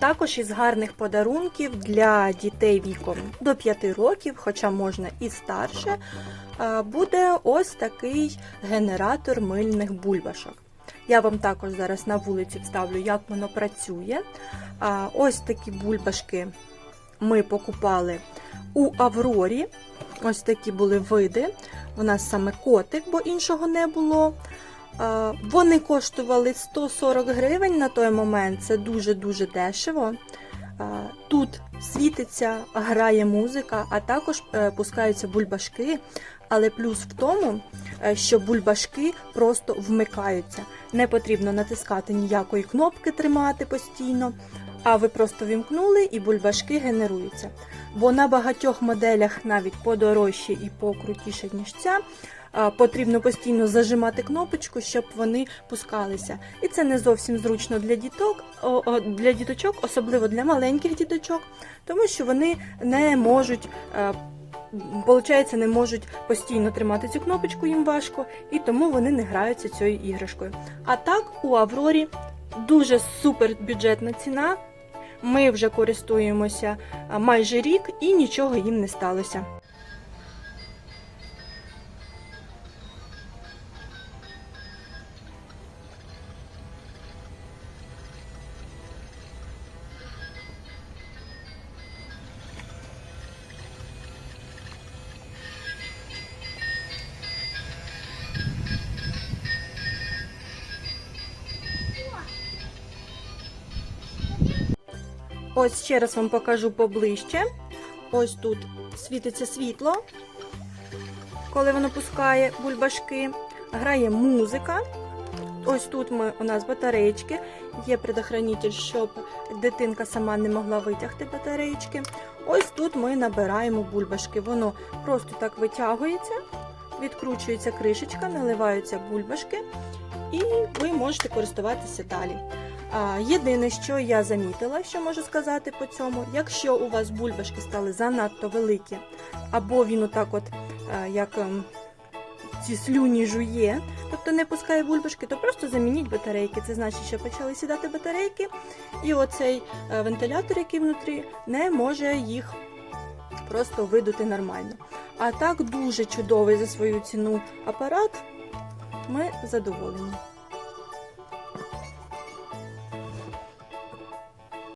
Також із гарних подарунків для дітей віком до 5 років, хоча можна і старше, е, буде ось такий генератор мильних бульбашок. Я вам також зараз на вулиці вставлю, як воно працює. Ось такі бульбашки ми покупали у Аврорі. Ось такі були види. У нас саме котик, бо іншого не було. А, Вони коштували 140 гривень на той момент. Це дуже-дуже дешево. Тут світиться, грає музика, а також е, пускаються бульбашки. Але плюс в тому, е, що бульбашки просто вмикаються. Не потрібно натискати ніякої кнопки тримати постійно, а ви просто вімкнули і бульбашки генеруються. Бо на багатьох моделях навіть подорожче і покрутіше, ніж ця, потрібно постійно зажимати кнопочку, щоб вони пускалися. І це не зовсім зручно для діток, для діточок, особливо для маленьких діточок, тому що вони не можуть. е, Получається, не можуть постійно тримати цю кнопочку, їм важко, і тому вони не граються цією іграшкою. А так, у Аврорі дуже супер бюджетна ціна. Ми вже користуємося майже рік і нічого їм не сталося. Ось ще раз вам покажу поближче. Ось тут світиться світло, коли воно пускає бульбашки. Грає музика. Ось тут ми, у нас батареєчки. Є предохранитель, щоб дитинка сама не могла витягти батареєчки. Ось тут ми набираємо бульбашки. Воно просто так витягується, відкручується кришечка, наливаються бульбашки, і ви можете користуватися далі. Єдине, що я замітила, що можу сказати по цьому, якщо у вас бульбашки стали занадто великі, або він отак от е, як ем, ці слюні жує, тобто не пускає бульбашки, то просто замініть батарейки. Це значить, що почали сідати батарейки, і оцей е, вентилятор, який внутрі, не може їх просто видути нормально. А так дуже чудовий за свою ціну апарат. Ми задоволені.